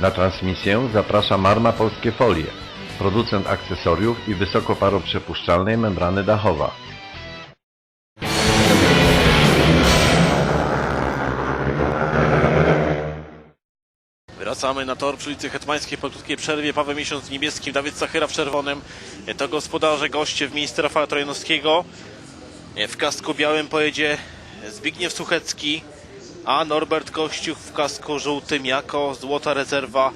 Na transmisję zaprasza Marma Polskie Folie, producent akcesoriów i wysokoparoprzepuszczalnej membrany dachowa. Wracamy na tor przy ulicy Hetmańskiej po krótkiej przerwie. Paweł Miesiąc w niebieskim, Dawid Sachyra w czerwonym. To gospodarze, goście w miejsce Rafała Trojanowskiego. W kasku białym pojedzie Zbigniew Suchecki, a Norbert Kościuch w kasku żółtym jako złota rezerwa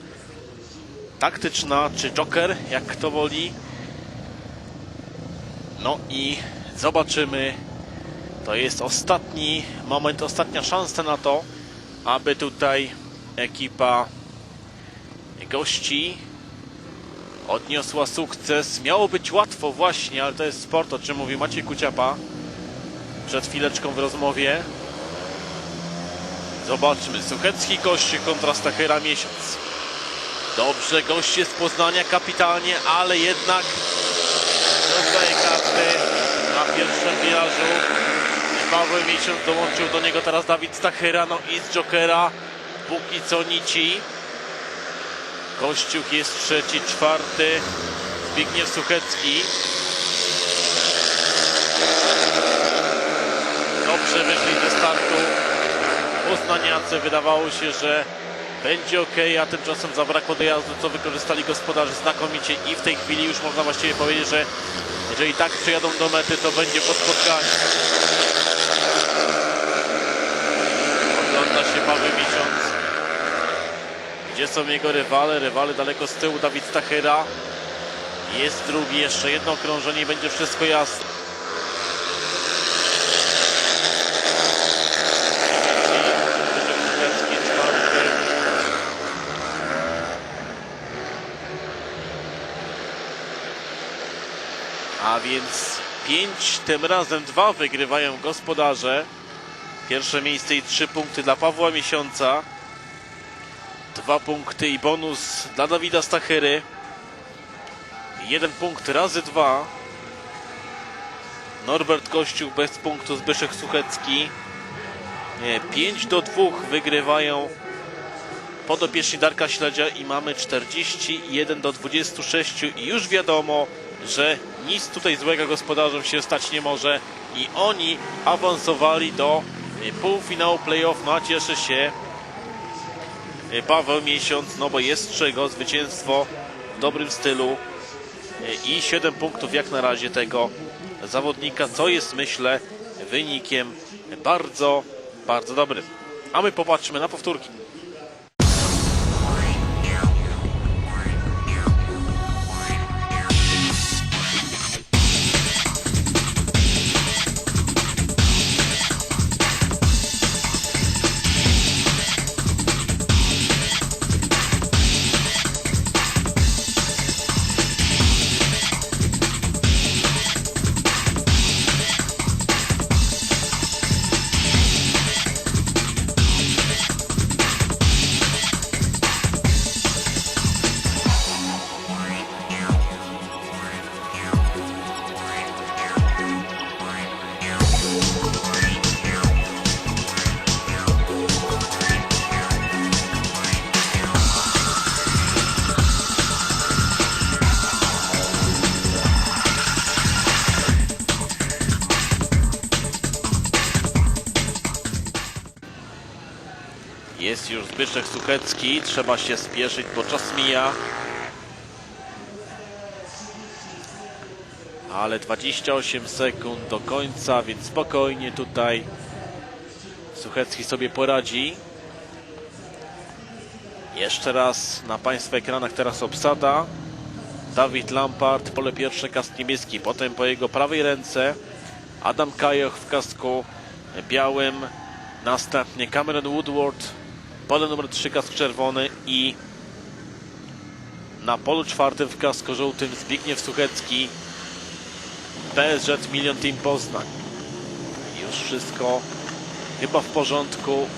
taktyczna, czy joker, jak kto woli. No i zobaczymy. To jest ostatni moment, ostatnia szansa na to, aby tutaj ekipa gości odniosła sukces. Miało być łatwo właśnie, ale to jest sport, o czym mówił Maciej Kuciapa przed chwileczką w rozmowie. Zobaczmy, Suchecki goście kontra Stachyra Miesiąc. Dobrze, goście z Poznania kapitalnie, ale jednak rozdaje karty na pierwszym wirażu. Paweł Miesiąc dołączył do niego teraz Dawid Stachyra, no i z Jokera póki co nici. Kościuch jest trzeci, czwarty. Zbigniew Suchecki. Dobrze wyszli ze startu. Poznaniacy wydawało się, że będzie ok, a tymczasem zabrakło dojazdu, co wykorzystali gospodarze znakomicie i w tej chwili już można właściwie powiedzieć, że jeżeli tak przyjadą do mety, to będzie po spotkaniu. Ogląda się Paweł Miesiąc. Gdzie są jego rywale? Rywale daleko z tyłu. Dawid Stachyra. Jest drugi. Jeszcze jedno okrążenie i będzie wszystko jasne. czwarty. A więc pięć, tym razem dwa wygrywają gospodarze. Pierwsze miejsce i trzy punkty dla Pawła Miesiąca. Dwa punkty i bonus dla Dawida Stachyry. Jeden punkt razy dwa. Norbert Kościuch bez punktu, Zbyszek Suchecki. Nie, 5 do 2 wygrywają podopieczni Darka Śledzia i mamy 41 do 26 i już wiadomo, że nic tutaj złego gospodarzom się stać nie może i oni awansowali do e, półfinału playoff, no a cieszy się e, Paweł Miesiąc, no bo jest czego, zwycięstwo w dobrym stylu e, i 7 punktów jak na razie tego zawodnika, co jest myślę wynikiem bardzo, bardzo dobrym. A my popatrzmy na powtórki. Suchecki, trzeba się spieszyć, bo czas mija. Ale 28 sekund do końca, więc spokojnie tutaj Suchecki sobie poradzi. Jeszcze raz na Państwa ekranach teraz obsada. Dawid Lampard, pole pierwsze, kask niebieski. Potem po jego prawej ręce Adam Kajoch w kasku białym. Następnie Cameron Woodward, pole numer 3 kask czerwony i na polu czwartym w kasku żółtym Zbigniew Suchecki PSZ Milion Team Poznań. Już wszystko chyba w porządku.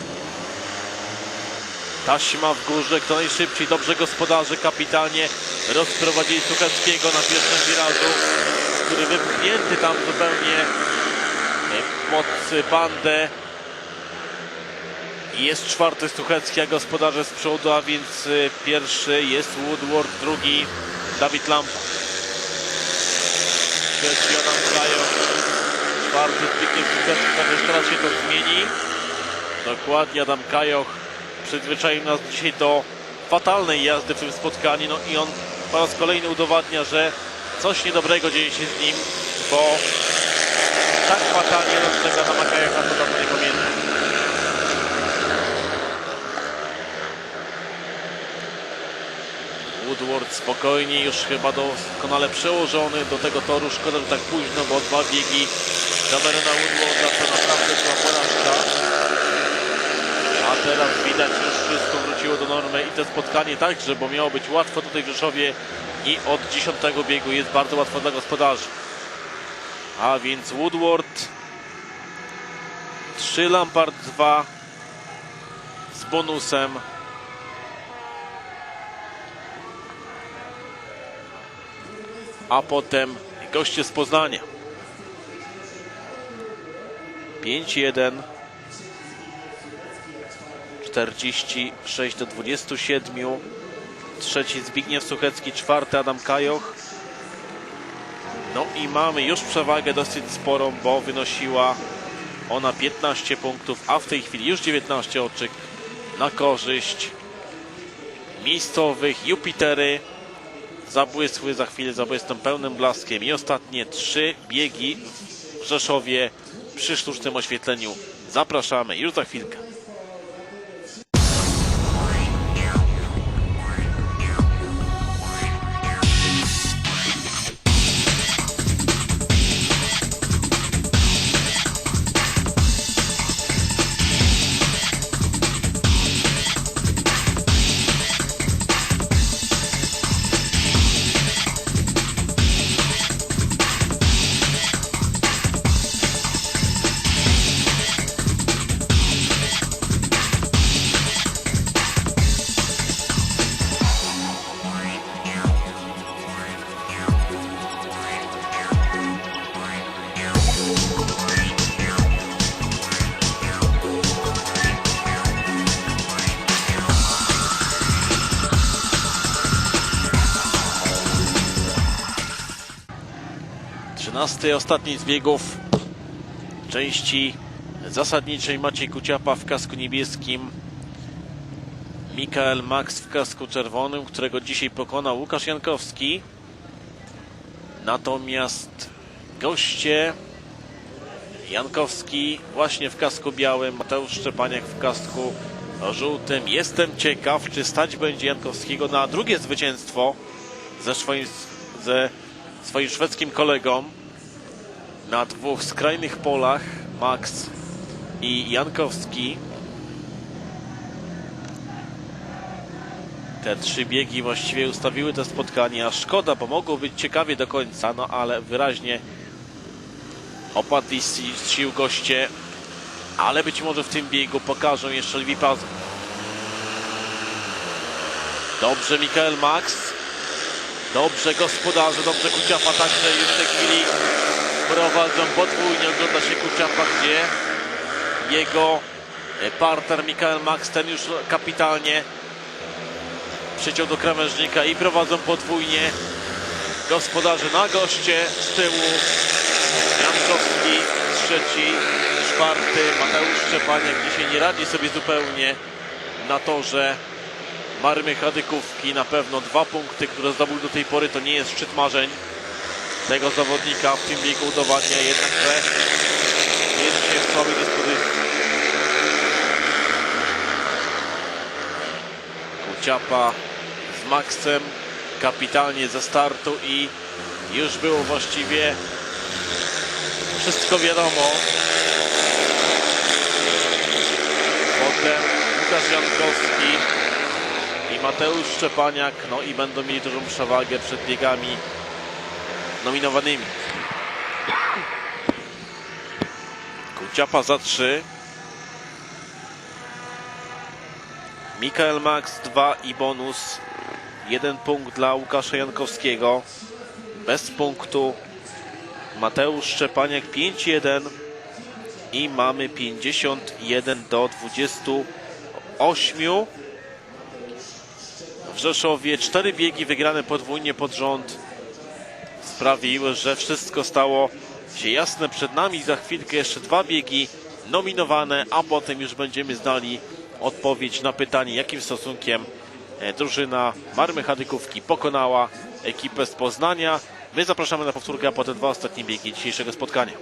Taśma w górze, kto najszybciej, dobrze gospodarze, kapitalnie rozprowadzili Sucheckiego na pierwszym wirażu, który wypchnięty tam zupełnie pod bandę Jest czwarty Stuchecki, a gospodarze z przodu, a więc y, pierwszy jest Woodward, drugi Dawid Lampa. Trzeci Adam Krajo, czwarty Zbigniew Stuchecki, także teraz się to zmieni. Dokładnie Adam Kajoch przyzwyczaił nas dzisiaj do fatalnej jazdy w tym spotkaniu, no i on po raz kolejny udowadnia, że coś niedobrego dzieje się z nim, bo tak fatalnie rozlega na Makajacha to dawno nie pamiętam. Woodward spokojnie, już chyba doskonale przełożony do tego toru. Szkoda, że tak późno, bo dwa biegi Camerona Woodwarda to naprawdę była porażka. A teraz widać, już wszystko wróciło do normy i to spotkanie także, bo miało być łatwo tutaj w Rzeszowie i od dziesiątego biegu jest bardzo łatwo dla gospodarzy. A więc Woodward 3 Lampard 2 z bonusem. A potem goście z Poznania. 5-1 46 do 27. Trzeci Zbigniew Suchecki, czwarty Adam Kajoch. No i mamy już przewagę dosyć sporą, bo wynosiła ona 15 punktów, a w tej chwili już 19 oczyk na korzyść miejscowych. Jupitery zabłysły za chwilę, zabłysną pełnym blaskiem i ostatnie trzy biegi w Rzeszowie przy sztucznym oświetleniu. Zapraszamy już za chwilkę. Trzynasty, ostatni z biegów części zasadniczej Maciej Kuciapa w kasku niebieskim. Mikael Max w kasku czerwonym, którego dzisiaj pokonał Łukasz Jankowski. Natomiast goście Jankowski właśnie w kasku białym, Mateusz Szczepaniak w kasku żółtym. Jestem ciekaw, czy stać będzie Jankowskiego na drugie zwycięstwo ze swoim, ze swoim szwedzkim kolegą na dwóch skrajnych polach Max i Jankowski. Te trzy biegi właściwie ustawiły te spotkanie, a szkoda, bo mogło być ciekawie do końca, no ale wyraźnie opadli z sił goście, ale być może w tym biegu pokażą jeszcze lwi. Dobrze Mikael Max, dobrze gospodarze, dobrze Kuciapa także już w tej chwili prowadzą podwójnie, ogląda się Kuciapa, gdzie jego e, partner Mikael Max, ten już kapitalnie przyciął do krawężnika i prowadzą podwójnie gospodarze na goście z tyłu. Jankowski trzeci, czwarty. Mateusz Szczepaniak dzisiaj nie radzi sobie zupełnie na torze Marmy Chadykówki na pewno dwa punkty, które zdobył do tej pory to nie jest szczyt marzeń tego zawodnika w tym biegu udowadnia jednak, że jest się w słabej. Kuciapa z Maxem kapitalnie ze startu i już było właściwie wszystko wiadomo. Potem Łukasz Jankowski i Mateusz Szczepaniak, no i będą mieli dużą przewagę przed biegami nominowanymi. Kuciapa za 3. Mikael Max 2 i bonus. Jeden punkt dla Łukasza Jankowskiego. Bez punktu Mateusz Szczepaniak 5-1 i mamy 51 do ośmiu. W Rzeszowie cztery biegi wygrane podwójnie pod rząd sprawiły, że wszystko stało się jasne przed nami. Za chwilkę jeszcze dwa biegi nominowane, a potem już będziemy znali odpowiedź na pytanie, jakim stosunkiem e, drużyna Marmy Chadykówki pokonała ekipę z Poznania. My zapraszamy na powtórkę, a potem dwa ostatnie biegi dzisiejszego spotkania.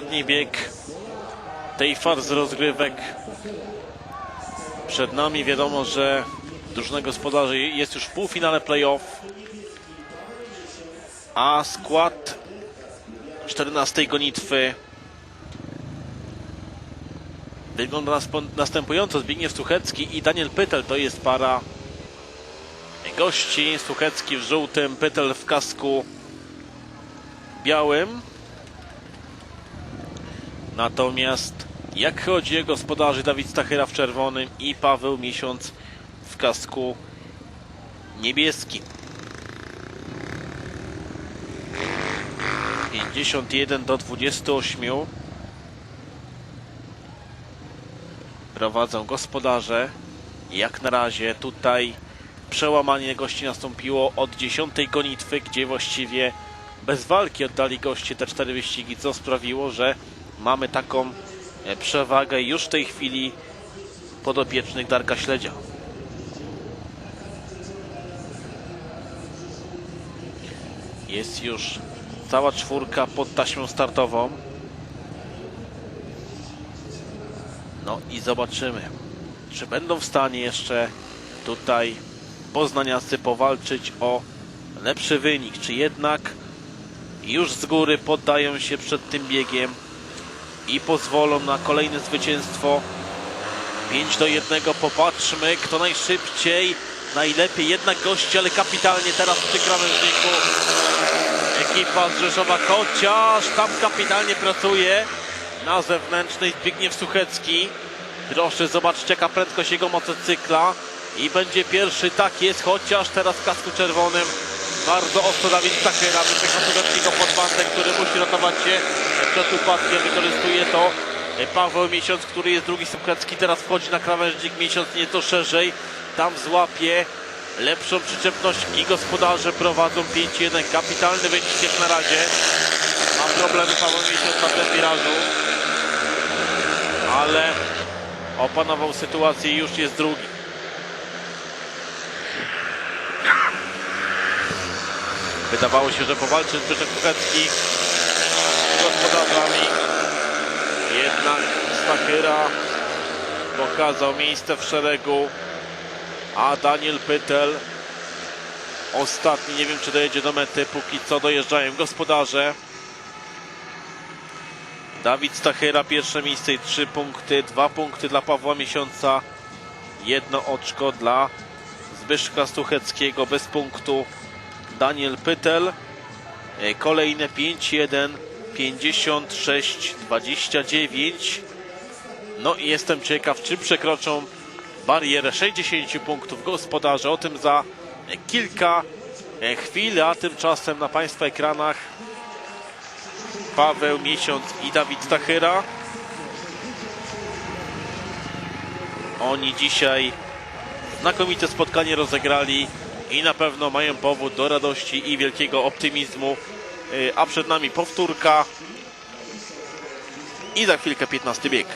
Przedostatni bieg tej fazy rozgrywek. Przed nami wiadomo, że drużyna gospodarzy jest już w półfinale playoff. A skład 14 gonitwy wygląda następująco. Zbigniew Suchecki i Daniel Pytel to jest para gości. Suchecki w żółtym, Pytel w kasku białym. Natomiast jak chodzi o gospodarzy Dawid Stachyra w czerwonym i Paweł Miesiąc w kasku niebieskim. 51 do 28 prowadzą gospodarze. Jak na razie tutaj przełamanie gości nastąpiło od 10 gonitwy, gdzie właściwie bez walki oddali goście te cztery wyścigi, co sprawiło, że mamy taką e, przewagę już w tej chwili podopiecznych Darka Śledzia. Jest już cała czwórka pod taśmą startową. No i zobaczymy, czy będą w stanie jeszcze tutaj poznaniacy powalczyć o lepszy wynik, czy jednak już z góry poddają się przed tym biegiem i pozwolą na kolejne zwycięstwo. 5 do 1. Popatrzmy, kto najszybciej. Najlepiej jednak gości, ale kapitalnie teraz przy krawężniku. Ekipa z Rzeszowa, chociaż tam kapitalnie pracuje na zewnętrznej Zbigniew Suchecki. Proszę zobaczcie jaka prędkość jego motocykla. I będzie pierwszy, tak jest, chociaż teraz w kasku czerwonym bardzo ostro Dawid Stachera wypycha Sucheckiego pod bandę, który musi ratować się przed upadkiem. Wykorzystuje to Paweł Miesiąc, który jest drugi Suchecki. Teraz wchodzi na krawężnik Miesiąc nieco szerzej. Tam złapie lepszą przyczepność i gospodarze prowadzą 5-1. Kapitalny wynik jak na razie. Ma problemy Paweł Miesiąc na tym wirażu. Ale opanował sytuację i już jest drugi. Wydawało się, że powalczy Zbyszek Suchecki z gospodarzami. Jednak Stachyra pokazał miejsce w szeregu, a Daniel Pytel ostatni, nie wiem czy dojedzie do mety, póki co dojeżdżają gospodarze. Dawid Stachyra pierwsze miejsce i trzy punkty, dwa punkty dla Pawła Miesiąca, jedno oczko dla Zbyszka Stucheckiego bez punktu. Daniel Pytel. E, Kolejne 5-1, 56-29. No i jestem ciekaw, czy przekroczą barierę 60 punktów gospodarze. O tym za kilka e, chwil, a tymczasem na Państwa ekranach Paweł Miesiąc i Dawid Stachyra. Oni dzisiaj znakomite spotkanie rozegrali i na pewno mają powód do radości i wielkiego optymizmu y, a przed nami powtórka i za chwilkę 15 bieg.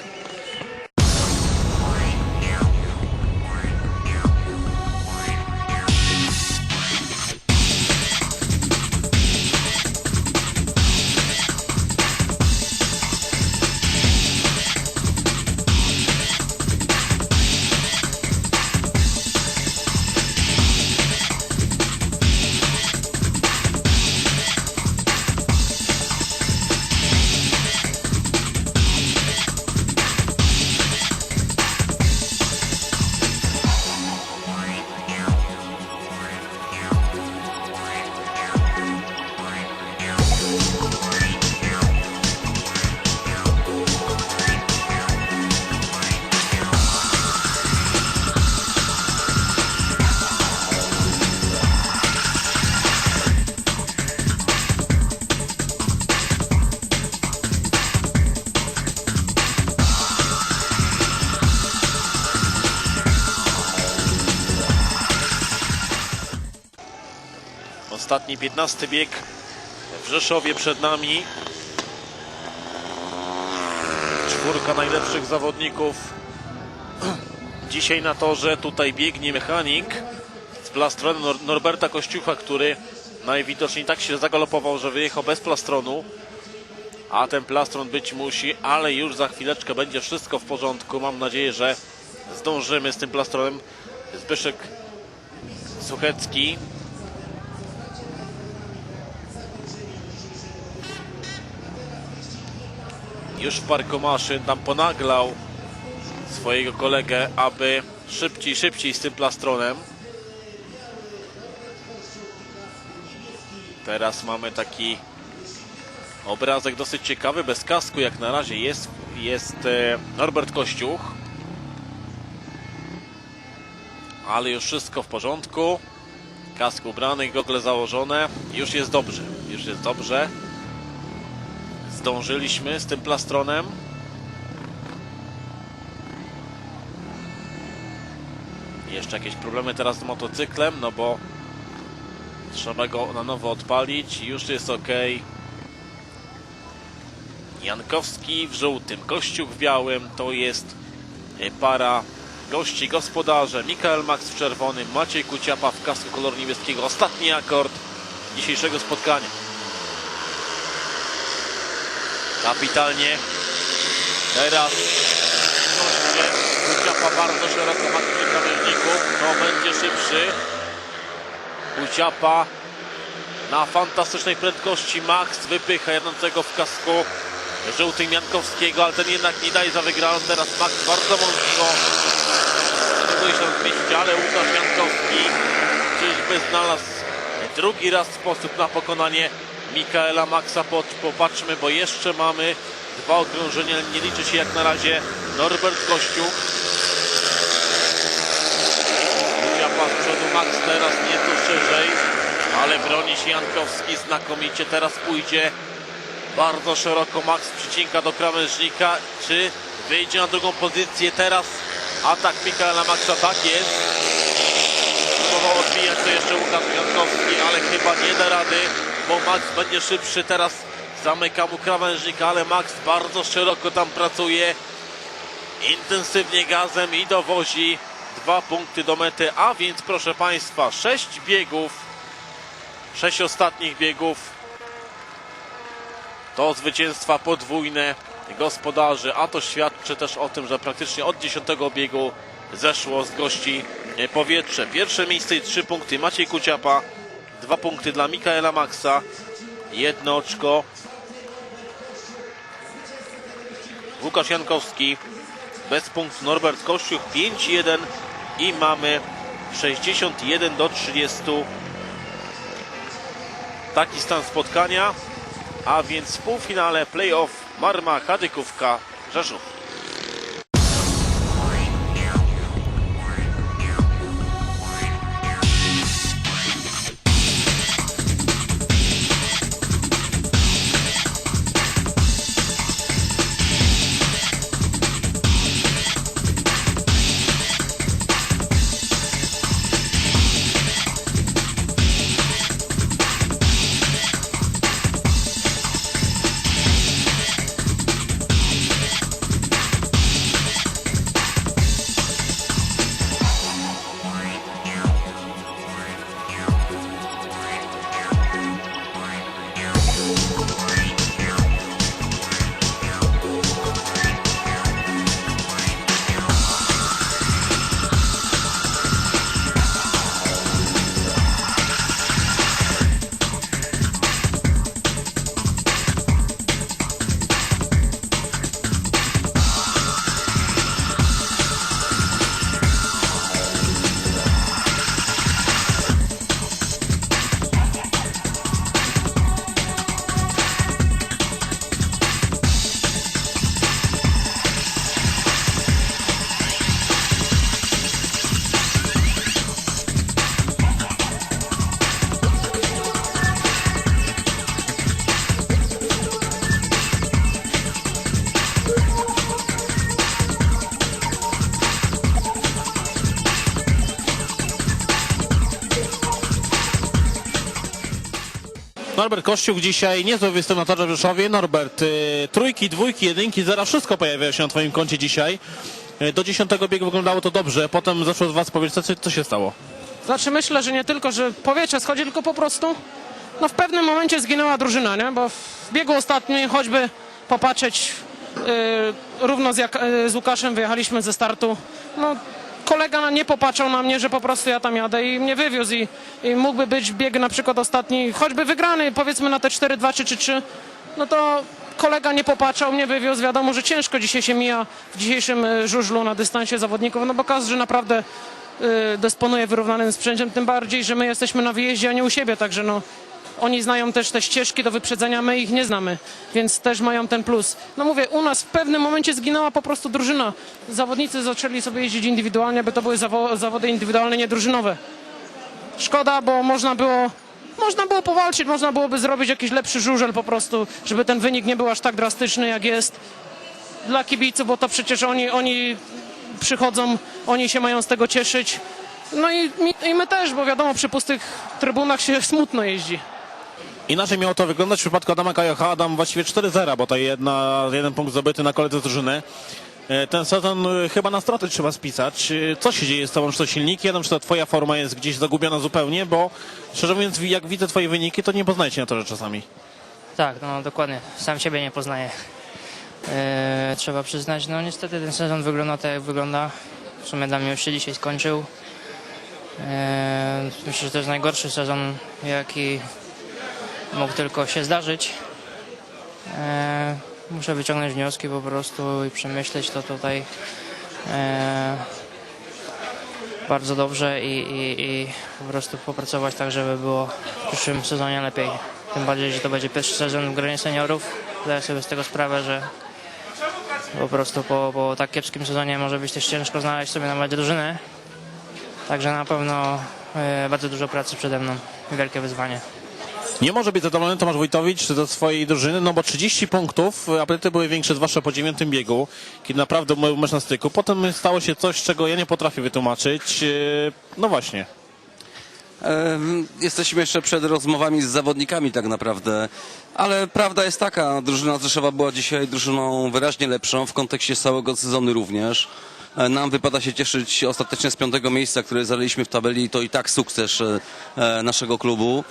Ostatni 15 bieg w Rzeszowie przed nami. Czwórka najlepszych zawodników. Dzisiaj na torze tutaj biegnie mechanik z plastronu Nor- Norberta Kościucha, który najwidoczniej tak się zagalopował, że wyjechał bez plastronu. A ten plastron być musi, ale już za chwileczkę będzie wszystko w porządku. Mam nadzieję, że zdążymy z tym plastronem. Zbyszek Suchecki już w parku maszyn tam ponaglał swojego kolegę, aby szybciej, szybciej z tym plastronem. Teraz mamy taki obrazek dosyć ciekawy, bez kasku jak na razie jest, jest e, Norbert Kościuch. Ale już wszystko w porządku. Kask ubrany, gogle założone. Już jest dobrze, już jest dobrze zdążyliśmy z tym plastronem. Jeszcze jakieś problemy teraz z motocyklem, no bo trzeba go na nowo odpalić. Już jest ok. Jankowski w żółtym, Kościuch w białym. To jest e, para gości, gospodarze. Mikael Max w czerwonym, Maciej Kuciapa w kasku koloru niebieskiego. Ostatni akord dzisiejszego spotkania. Kapitalnie. Teraz Kuciapa bardzo szeroko ma przy krawężniku. To będzie szybszy. Kuciapa na fantastycznej prędkości. Max wypycha jednącego w kasku żółtym Jankowskiego, ale ten jednak nie daje za wygraną. Teraz Max bardzo mocno próbuje się zmieścić, ale Łukasz Jankowski czyżby znalazł drugi raz sposób na pokonanie Mikaela Maxa. Popatrzmy, bo jeszcze mamy dwa okrążenia. Nie liczy się jak na razie Norbert Kościuch. Kuciapa z przodu, Max teraz nieco szerzej, ale broni się Jankowski znakomicie. Teraz pójdzie bardzo szeroko. Max przycinka do krawężnika. Czy wyjdzie na drugą pozycję? Teraz atak Mikaela Maxa. Tak jest. Próbował odbijać to jeszcze Łukasz Jankowski, ale chyba nie da rady, bo Max będzie szybszy. Teraz zamyka mu krawężnik, ale Max bardzo szeroko tam pracuje. Intensywnie gazem i dowozi dwa punkty do mety, a więc proszę Państwa, sześć biegów, sześć ostatnich biegów to zwycięstwa podwójne gospodarzy, a to świadczy też o tym, że praktycznie od 10 biegu zeszło z gości powietrze. Pierwsze miejsce i trzy punkty Maciej Kuciapa, dwa punkty dla Mikaela Maxa, jedno oczko. Łukasz Jankowski, bez punktu Norbert Kościuch. 5-1 i mamy 61 do 30 taki stan spotkania. A więc w półfinale playoff Marma Kadykówka Rzeszów. Norbert Kościuk dzisiaj niezły występ na torze w Rzeszowie. Norbert, y, trójki, dwójki, jedynki, zera, wszystko pojawiało się na twoim koncie dzisiaj. Y, Do dziesiątego biegu wyglądało to dobrze, potem zeszło z was powietrze. Co, co się stało? Znaczy myślę, że nie tylko, że powietrze schodzi, tylko po prostu no w pewnym momencie zginęła drużyna, nie? Bo w biegu ostatnim choćby popatrzeć yy, równo z, Jak- yy, z Łukaszem wyjechaliśmy ze startu. No kolega nie popatrzał na mnie, że po prostu ja tam jadę i mnie wywiózł i, i mógłby być bieg na przykład ostatni, choćby wygrany powiedzmy na te 4-2 czy 3-3, no to kolega nie popatrzał, mnie wywiózł. Wiadomo, że ciężko dzisiaj się mija w dzisiejszym y, żużlu na dystansie zawodników, no bo każdy naprawdę y, dysponuje wyrównanym sprzętem, tym bardziej, że my jesteśmy na wyjeździe, a nie u siebie, także no oni znają też te ścieżki do wyprzedzenia, my ich nie znamy, więc też mają ten plus. No mówię, u nas w pewnym momencie zginęła po prostu drużyna. Zawodnicy zaczęli sobie jeździć indywidualnie, by to były zawo- zawody indywidualne, nie drużynowe. Szkoda, bo można było, można było powalczyć, można byłoby zrobić jakiś lepszy żużel po prostu, żeby ten wynik nie był aż tak drastyczny jak jest dla kibiców, bo to przecież oni, oni przychodzą, oni się mają z tego cieszyć. No i, i my też, bo wiadomo, przy pustych trybunach się smutno jeździ. Inaczej miało to wyglądać w przypadku Adama Kajocha. Adam właściwie 4-0, bo to jedna, jeden punkt zdobyty na koledze z drużyny. E, Ten sezon e, chyba na straty trzeba spisać. E, Co się dzieje z tobą? Czy to silniki jeden, czy to twoja forma jest gdzieś zagubiona zupełnie? Bo szczerze mówiąc, jak widzę twoje wyniki, to nie poznajecie na torze czasami. Tak, no dokładnie. Sam siebie nie poznaję. Eee, trzeba przyznać, no niestety ten sezon wygląda tak jak wygląda. W sumie dla mnie już się dzisiaj skończył. Eee, myślę, że to jest najgorszy sezon, jaki mógł tylko się zdarzyć. Eee, muszę wyciągnąć wnioski po prostu i przemyśleć to tutaj eee, bardzo dobrze i, i, i po prostu popracować tak, żeby było w przyszłym sezonie lepiej. Tym bardziej, że to będzie pierwszy sezon w gronie seniorów. Zdaję sobie z tego sprawę, że po prostu po, po tak kiepskim sezonie może być też ciężko znaleźć sobie nawet drużynę. Także na pewno e, bardzo dużo pracy przede mną. Wielkie wyzwanie. Nie może być zadowolony Tomasz Wojtowicz ze swojej drużyny, no bo 30 punktów, apetity były większe zwłaszcza po dziewiątym biegu, kiedy naprawdę był mecz na styku. Potem stało się coś, czego ja nie potrafię wytłumaczyć. E, No właśnie. Jesteśmy jeszcze przed rozmowami z zawodnikami tak naprawdę, ale prawda jest taka, drużyna Rzeszowa była dzisiaj drużyną wyraźnie lepszą w kontekście całego sezonu również. E, Nam wypada się cieszyć ostatecznie z piątego miejsca, które zajęliśmy w tabeli, to i tak sukces e, e, naszego klubu.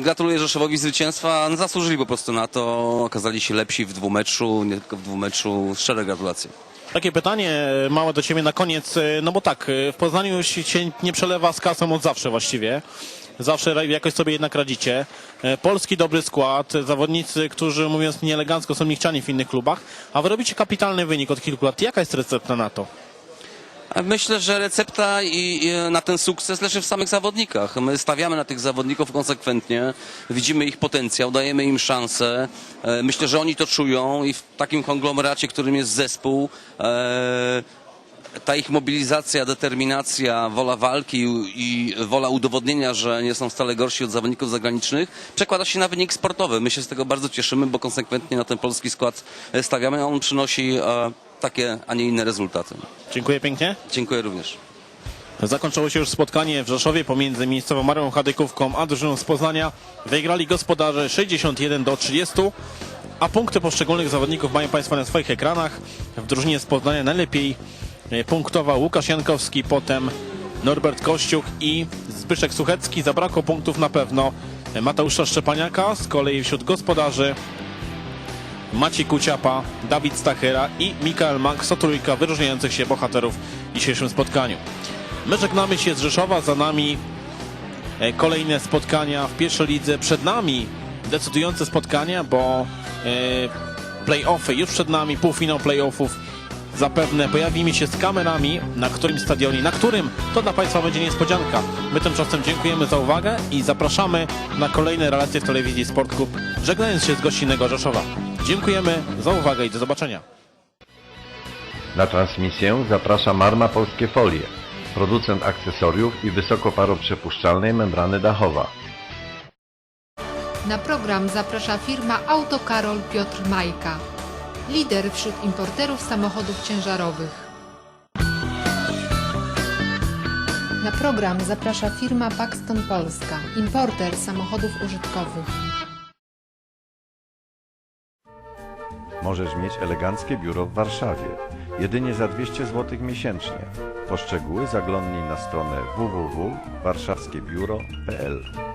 Gratuluję Rzeszowowi zwycięstwa, No, zasłużyli po prostu na to, okazali się lepsi w dwumeczu, nie tylko w dwumeczu, szczere gratulacje. Takie pytanie małe do Ciebie na koniec, no bo tak, w Poznaniu się się nie przelewa z kasą od zawsze właściwie. Zawsze jakoś sobie jednak radzicie. Polski dobry skład, zawodnicy, którzy mówiąc nieelegancko są niechciani w innych klubach, a Wy robicie kapitalny wynik od kilku lat. Jaka jest recepta na to? Myślę, że recepta i, i na ten sukces leży w samych zawodnikach. My stawiamy na tych zawodników konsekwentnie, widzimy ich potencjał, dajemy im szansę. E, Myślę, że oni to czują i w takim konglomeracie, którym jest zespół, e, ta ich mobilizacja, determinacja, wola walki i wola udowodnienia, że nie są wcale gorsi od zawodników zagranicznych, przekłada się na wynik sportowy. My się z tego bardzo cieszymy, bo konsekwentnie na ten polski skład stawiamy, on przynosi e, takie, a nie inne rezultaty. Dziękuję pięknie. Dziękuję również. Zakończyło się już spotkanie w Rzeszowie pomiędzy miejscową Marią Chadykówką a drużyną z Poznania. Wygrali gospodarze 61 do 30, a punkty poszczególnych zawodników mają Państwo na swoich ekranach. W drużynie z Poznania najlepiej e, punktował Łukasz Jankowski, potem Norbert Kościuk i Zbyszek Suchecki. Zabrakło punktów na pewno Mateusza Szczepaniaka, z kolei wśród gospodarzy Maciej Kuciapa, Dawid Stachyra i Mikael Mank, to trójka wyróżniających się bohaterów w dzisiejszym spotkaniu. My żegnamy się z Rzeszowa, za nami e, kolejne spotkania w pierwszej lidze, przed nami decydujące spotkania, bo e, play-offy już przed nami, półfinał play-offów zapewne pojawimy się z kamerami na którym stadionie, na którym to dla Państwa będzie niespodzianka. My tymczasem dziękujemy za uwagę i zapraszamy na kolejne relacje w telewizji Sport Club, żegnając się z gościnnego Rzeszowa. Dziękujemy za uwagę i do zobaczenia. Na transmisję zaprasza Marma Polskie Folie, producent akcesoriów i wysokoparoprzepuszczalnej membrany dachowa. Na program zaprasza firma Autokarol Piotr Majka, lider wśród importerów samochodów ciężarowych. Na program zaprasza firma Paxton Polska, importer samochodów użytkowych. Możesz mieć eleganckie biuro w Warszawie. Jedynie za 200 zł miesięcznie. Po szczegóły zaglądnij na stronę www.warszawskiebiuro.pl